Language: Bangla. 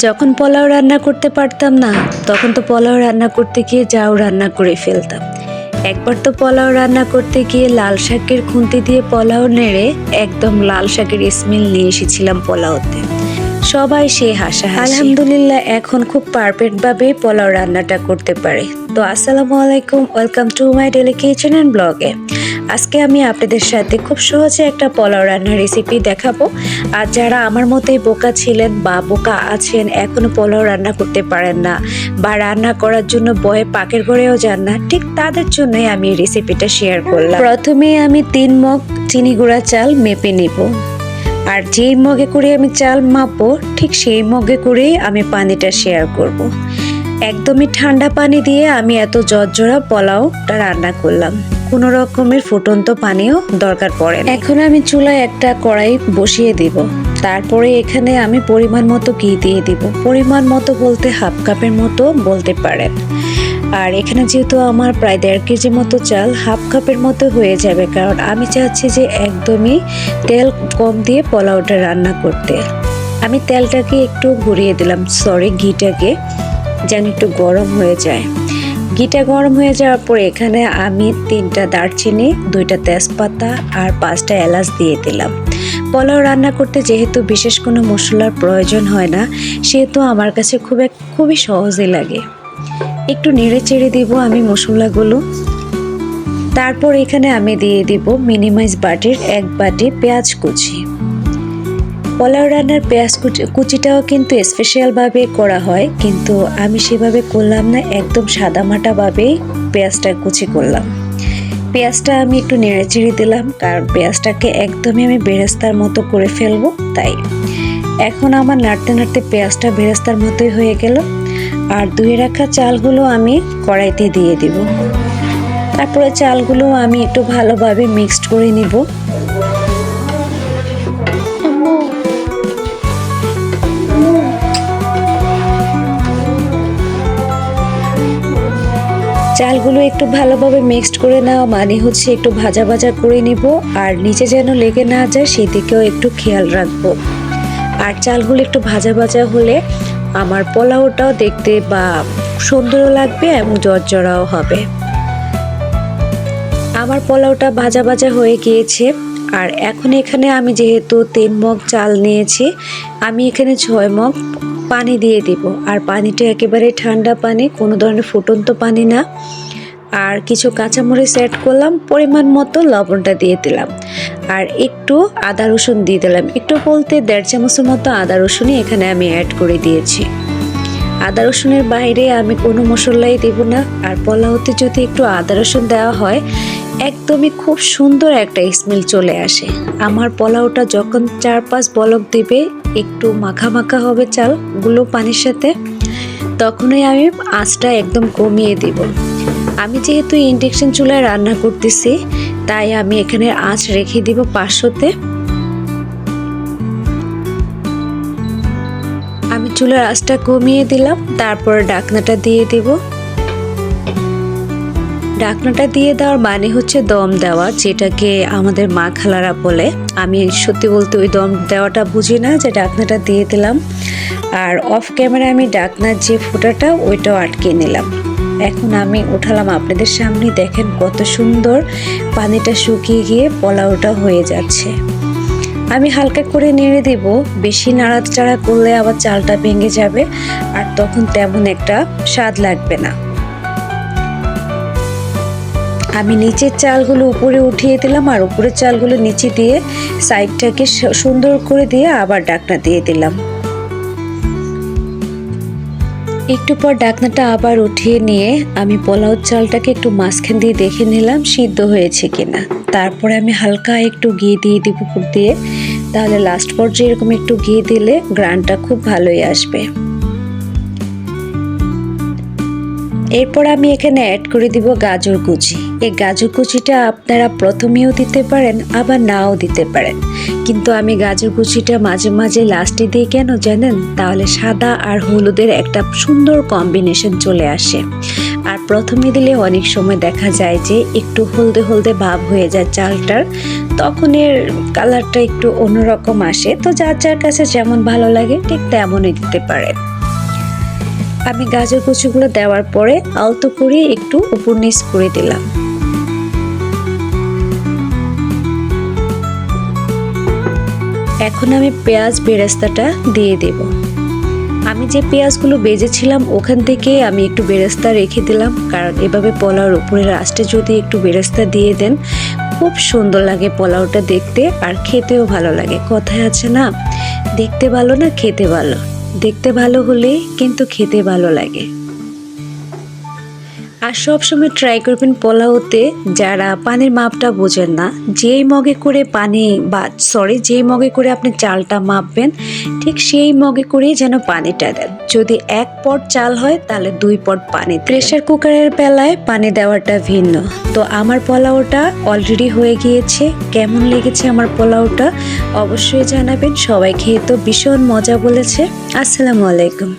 যখন পোলাও রান্না করতে পারতাম না, তখন তো পোলাও রান্না করতে গিয়ে যাও রান্না করে ফেলতাম। একবার তো পোলাও রান্না করতে গিয়ে লাল শাকের খুন্তি দিয়ে পোলাও নেড়ে একদম লাল শাকের স্মেল নিয়ে এসেছিলাম পোলাওতে। সবাই সে হাসা আলহামদুলিল্লাহ, এখন খুব পারফেক্ট ভাবে পোলাও রান্নাটা করতে পারে। তো আসসালামু আলাইকুম welcome to my daily kitchen and ব্লগে আজকে আমি আপনাদের সাথে খুব সহজে একটা পোলাও রান্নার রেসিপি দেখাবো। আর যারা আমার মতোই বোকা ছিলেন বা বোকা আছেন, এখনও পোলাও রান্না করতে পারেন না বা রান্না করার জন্য বয়ে পাকের ঘরেও যান না, ঠিক তাদের জন্যই আমি এই রেসিপিটা শেয়ার করলাম। প্রথমে আমি তিন মগ চিনি গুঁড়া চাল মেপে নিব। আর যেই মগে করে আমি চাল মাপবো, ঠিক সেই মগে করেই আমি পানিটা শেয়ার করব। একদমই ঠান্ডা পানি দিয়ে আমি এত জর্জরা পোলাওটা রান্না করলাম কোনো রকমের ফুটন্ত পানিও দরকার পড়ে। এখন আমি চুলায় একটা কড়াই বসিয়ে দিব তারপরে এখানে আমি পরিমাণ মতো ঘি দিয়ে দিব পরিমাণ মতো বলতে হাফ কাপের মতো বলতে পারেন আর এখানে যেহেতু আমার প্রায় দেড় কেজি মতো চাল, হাফ কাপের মতো হয়ে যাবে কারণ আমি চাচ্ছি যে একদমই তেল কম দিয়ে পোলাওটা রান্না করতে। আমি তেলটাকে একটু ঘুরিয়ে দিলাম সরি ঘিটাকে, যেন একটু গরম হয়ে যায়। ঘিটা গরম হয়ে যাওয়ার পর এখানে আমি তিনটা দারচিনি, দুইটা তেজপাতা আর পাঁচটা এলাচ দিয়ে দিলাম। পোলাও রান্না করতে যেহেতু বিশেষ কোনো মশলার প্রয়োজন হয় না, সেহেতু আমার কাছে খুব এক, খুবই সহজই লাগে। একটু নেড়ে চেড়ে দিব আমি মশলাগুলো। তারপর এখানে আমি দিয়ে দিব মিনিমাইজ বাটির এক বাটি পেঁয়াজ কুচি। পোলাও রান্নার পেঁয়াজ কুচি কুচিটাও কিন্তু স্পেশালভাবে করা হয়, কিন্তু আমি সেভাবে করলাম না, একদম সাদামাটাভাবেই পেঁয়াজটা কুচি করলাম। পেঁয়াজটা আমি একটু নেড়ে চেড়ে দিলাম, কারণ পেঁয়াজটাকে একদমই আমি বেরেস্তার মতো করে ফেলব, তাই। এখন আমার নাড়তে নাড়তে পেঁয়াজটা বেরেস্তার মতোই হয়ে গেল। আর ধুয়ে রাখা চালগুলো আমি কড়াইতে দিয়ে দিব। তারপরে চালগুলো আমি একটু ভালোভাবে মিক্সড করে নিব। চালগুলো একটু ভালোভাবে মিক্সড করে নেওয়া মানে হচ্ছে একটু ভাজা ভাজা করে নিব, আর নিচে যেন লেগে না যায় সেদিকেও একটু খেয়াল রাখব। আর চালগুলো একটু ভাজা ভাজা হলে আমার পোলাওটাও দেখতে বা সুন্দরও লাগবে এবং জর্জরাও হবে। আমার পোলাওটা ভাজা ভাজা হয়ে গিয়েছে আর এখন এখানে আমি যেহেতু তিন মগ চাল নিয়েছি, আমি এখানে ছয় মগ পানি দিয়ে দিব। আর পানিটা একেবারে ঠান্ডা পানি, কোনো ধরনের ফুটন্ত পানি না। আর কিছু কাঁচামরিচ অ্যাড করলাম, পরিমাণ মতো লবণটা দিয়ে দিলাম। আর একটু আদা রসুন দিয়ে দিলাম। একটু বলতে দেড় চামচের মতো আদা রসুনই এখানে আমি অ্যাড করে দিয়েছি। আদা রসুনের বাইরে আমি কোনো মশলাই দেব না। আর পোলাওতে যদি একটু আদা রসুন দেওয়া হয়, একদমই খুব সুন্দর একটা স্মেল চলে আসে। আমার পোলাওটা যখন চার পাঁচ বলক দিবে, একটু মাখা মাখা হবে চালগুলো পানির সাথে, তখনই আমি আঁচটা একদম কমিয়ে দিব। আমি যেহেতু ইন্ডাকশন চুলায় রান্না করতেছি, তাই আমি এখানে আঁচ রেখে দিব পাঁচশোতে। আমি চুলার আঁচটা কমিয়ে দিলাম, তারপর ডাকনাটা দিয়ে দিব। ডাকনাটা দিয়ে দেওয়ার মানে হচ্ছে দম দেওয়া, যেটাকে আমাদের মা খালারা বলে। আমি সত্যি বলতে ওই দম দেওয়াটা বুঝি না, যে ডাকনাটা দিয়ে দিলাম। আর অফ ক্যামেরা আমি ডাকনার যে ফোঁটাটা, ওইটাও আটকে নিলাম। এখন আমি উঠালাম, আপনাদের সামনে দেখেন কত সুন্দর পানিটা শুকিয়ে গিয়ে পোলাওটা হয়ে যাচ্ছে। আমি হালকা করে নেড়ে দেব, বেশি নাড়াচাড়া করলে আবার চালটা ভেঙে যাবে আর তখন তেমন একটা স্বাদ লাগবে না। আমি নিচের চালগুলো উপরে উঠিয়ে দিলাম আর উপরের চালগুলো নিচে দিয়ে সাইডটাকে সুন্দর করে দিয়ে আবার ডাকনা দিয়ে দিলাম। একটু পর ডাকনাটা আবার উঠিয়ে নিয়ে আমি পোলাও চালটাকে একটু মাঝখান দিয়ে দেখে নিলাম সিদ্ধ হয়েছে কিনা। তারপরে আমি হালকা একটু ঘি দিয়ে দিব দিয়ে। তাহলে লাস্ট পর্যায়ে এরকম একটু ঘি দিলে গ্রানটা খুব ভালোই আসবে। এরপর আমি এখানে অ্যাড করে দিব গাজর কুচি। এই গাজর কুচিটা আপনারা প্রথমেও দিতে পারেন, আবার নাও দিতে পারেন। কিন্তু আমি গাজর কুচিটা মাঝে মাঝে লাস্টে দিই কেন জানেন? তাহলে সাদা আর হলুদের একটা সুন্দর কম্বিনেশন চলে আসে। আর প্রথমে দিলে অনেক সময় দেখা যায় যে একটু হলদে হলদে ভাব হয়ে যায় চালটার। তখন এর কালারটা একটু অন্যরকম আসে। তো যার যার কাছে যেমন ভালো লাগে, ঠিক তেমনই দিতে পারেন। আমি গাজর কুচিগুলো দেওয়ার পরে আলতো করে একটু উপর নিচ করে দিলাম। এখন আমি পেঁয়াজ বেরেস্তাটা দিয়ে দেব। আমি যে পেঁয়াজগুলো বেজেছিলাম ওখান থেকে আমি একটু বেরেস্তা রেখে দিলাম, কারণ এভাবে পোলাওর উপরে লাস্টে যদি একটু বেরেস্তা দিয়ে দেন, খুব সুন্দর লাগে পোলাওটা দেখতে আর খেতেও ভালো লাগে। কথায় আছে না, দেখতে ভালো না খেতে ভালো? দেখতে ভালো হলে কিন্তু খেতে ভালো লাগে। আর সবসময় ট্রাই করবেন পোলাওতে যারা পানির মাপটা বোঝেন না, যেই মগে করে পানি বা সরি যেই মগে করে আপনি চালটা মাপবেন, ঠিক সেই মগে করেই যেন পানিটা দেন। যদি এক পট চাল হয়, তাহলে দুই পট পানি প্রেশার কুকারের বেলায় পানি দেওয়াটা ভিন্ন। তো আমার পোলাওটা অলরেডি হয়ে গিয়েছে। কেমন লেগেছে আমার পোলাওটা? অবশ্যই জানাবেন। সবাই খেয়ে তো ভীষণ মজা বলেছে। আসসালামু আলাইকুম।